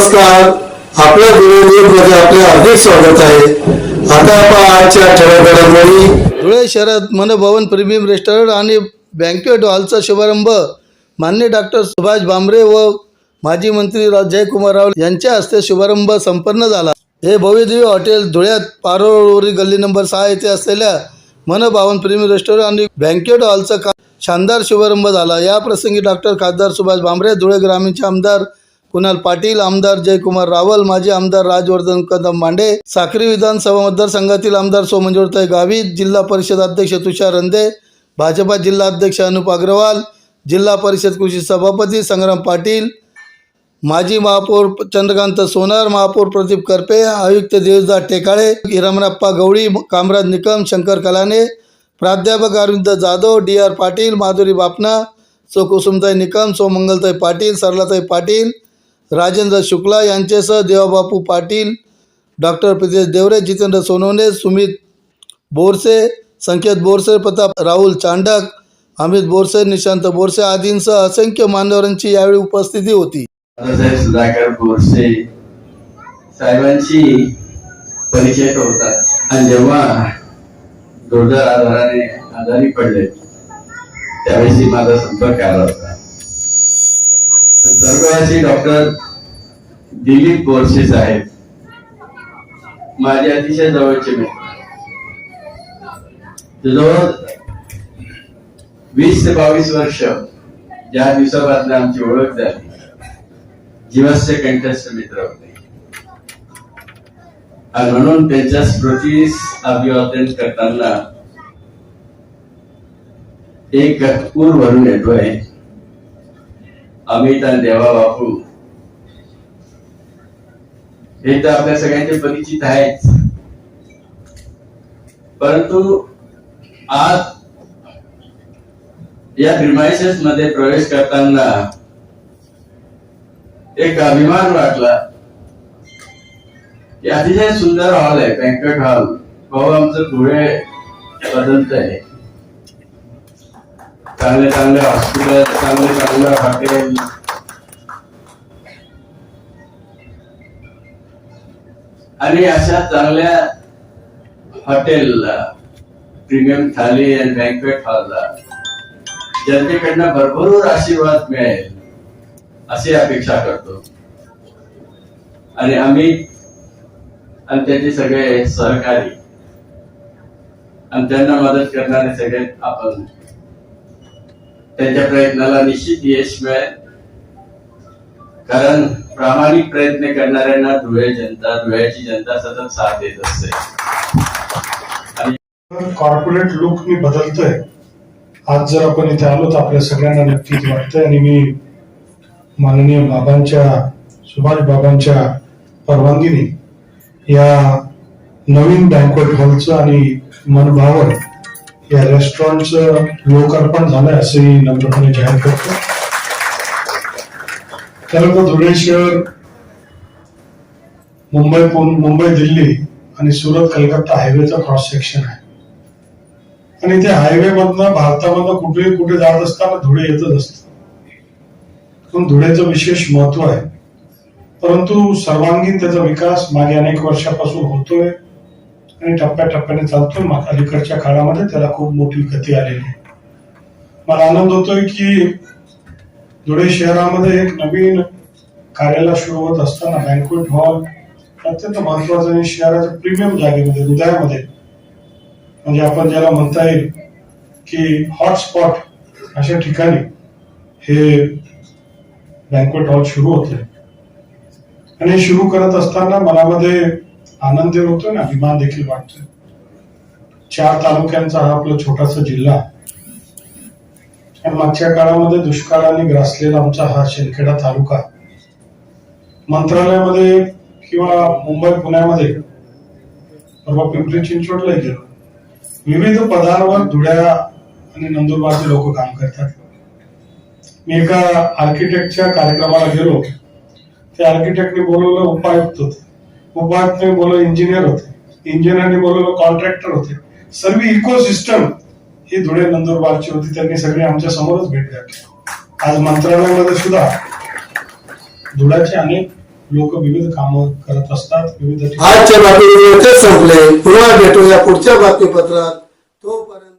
नमस्कार. आपल्या मध्ये आपले हार्दिक स्वागत आहे. आता आपण आजच्या ठळक घडामोडी धुळे शहरात मनभवन प्रीमियम रेस्टॉरंट आणि बँकेट हॉलचा शुभारंभ मान्य डॉक्टर सुभाष भांबरे व माजी मंत्री जयकुमार राव यांच्या हस्ते शुभारंभ संपन्न झाला. हे भव्यदिव्य हॉटेल धुळ्यात पारोळवरील गल्ली नंबर सहा येथे असलेल्या मनभावन प्रीमियम रेस्टॉरंट आणि बँकेट हॉलचा शानदार शुभारंभ झाला. या प्रसंगी डॉक्टर खासदार सुभाष भांबरे धुळे ग्रामीणचे आमदार कुणाल पाटील आमदार जयकुमार रावल माजी आमदार राजवर्धन कदम मांडे साक्री विधानसभा मतदारसंघातील आमदार सोमंजोरताई गावित जिल्हा परिषद अध्यक्ष तुषार रंदे भाजपा जिल्हा अध्यक्ष अनुप अग्रवाल जिल्हा परिषद कृषी सभापती संग्राम पाटील माजी महापौर चंद्रकांत सोनार महापौर प्रदीप करपे आयुक्त देवदास टेकाळे रमणप्पा गवळी कामराज निकम शंकर कलाने प्राध्यापक अरविंद जाधव डी आर पाटील माधुरी बापना सो कुसुमताई निकम सो मंगलताई पाटील सरलाताई पाटील राजेंद्र शुक्ला यांच्यासह देवाबापू पाटील डॉक्टर प्रितेश देवरे जितेंद्र सोनवणे सुमित बोरसे संकेत बोरसे प्रताप राहुल चांडक अमित बोरसे निशांत बोरसे आदींसह असंख्य मान्यवरांची यावेळी उपस्थिती होती. सुधाकर बोरसे साहेबांशी परिचय होतात. आणि जेव्हा जोरदार आजाराने आजारी पडले त्यावेळी माझा संपर्क आला होता. तर डॉक्टर दिलीप बोरसे साहेब माझे अतिशय जवळचे मित्र. जवळ वीस ते बावीस वर्ष ज्या दिवसापासून आमची ओळख झाली जीवाचे कंठस्थ मित्र होते. आणि म्हणून त्यांच्या स्मृतीस अभिवादन करताना एक पूर भरून येतोय. अमित आणि देवा बापू. हे तर आपल्या सगळ्यांचे परिचित आहे परंतु आज या प्रिमायसेस मध्ये प्रवेश करताना एक अभिमान वाटला की अतिशय सुंदर हॉल आहे बँकट हॉल. भाऊ आमचं पुढे बदलत आहे. चांगले चांगले हॉस्पिटल चांगले चांगलं हॉटेल आणि अशा चांगल्या हॉटेलला प्रीमियम थाली आणि बँकवेट हॉलला जनतेकडनं भरपूर आशीर्वाद मिळेल अशी अपेक्षा करतो. आणि आम्ही आणि त्याचे सगळे सहकारी आणि त्यांना मदत करणारे सगळे आपण त्यांच्या प्रयत्नाला निश्चित यश मिळेल. कारण प्रामाणिक प्रयत्न करणाऱ्यांना धुळे जनता धुळ्याची जनता सतत साथ देत असते. आणि कॉर्पोरेट लुक मी बदलतोय. आज जर आपण इथे आलो तर आपल्या सगळ्यांना नक्कीच वाटतंय. आणि मी माननीय बाबांच्या सुभाष बाबांच्या परवानगीने या नवीन बँकवेट हॉलचं आणि मनभावन या रेस्टॉरंटचं लोकार्पण झालंय असंही नम्रपणे जाहीर करतो. त्यानंतर धुळे शहर मुंबई मुंबई दिल्ली आणि सुरत कलकत्ता हायवेचा क्रॉस सेक्शन आहे. आणि त्या हायवे मधनं भारतामधनं कुठेही कुठे जात असताना धुळे येतच असत. पण धुळ्याचं विशेष महत्त्व आहे. परंतु सर्वांगीण त्याचा विकास मागे अनेक वर्षापासून होतोय. आणि टप्प्याटप्प्याने चालतोय. मग अलीकडच्या काळामध्ये त्याला खूप मोठी गती आलेली आहे. मला आनंद होतोय की धुळे शहरामध्ये एक नवीन कार्यालय सुरू होत असताना बँकवेट हॉल अत्यंत महत्वाचं आणि शहराच्या प्रीमियम जागेमध्ये हृदयामध्ये. म्हणजे आपण ज्याला म्हणता येईल की हॉटस्पॉट अशा ठिकाणी हे बँकवेट हॉल सुरू होते आणि सुरू करत असताना मनामध्ये आनंद होतो ना अभिमान देखील वाटतोय चार तालुक्यांचा हा आपला छोटासा जिल्हा. मागच्या काळामध्ये दुष्काळाने ग्रासलेला आमचा हा शेलखेडा तालुका. मंत्रालयामध्ये किंवा मुंबई पुण्यामध्ये परवा पिंपरी चिंचवडला गेलो. विविध पदांवर धुळ्या आणि नंदुरबारचे लोक काम करतात. मी एका आर्किटेक्टच्या कार्यक्रमाला गेलो. त्या आर्किटेक्टने बोलवलं उपायुक्त होते. उपायुक्तने बोलो इंजिनियर होते. इंजिनियरने बोलवलं कॉन्ट्रॅक्टर होते. सर्व इकोसिस्टम ही धुळे नंदुरबारची होती. त्यांनी सगळे आमच्या समोरच भेट घातली. आज मंत्रालयामध्ये सुद्धा धुळ्याचे अनेक लोक विविध काम करत असतात. विविध आजच्या बातमीपत्र संपले. पुन्हा भेटूया पुढच्या बातमीपत्रात. तोपर्यंत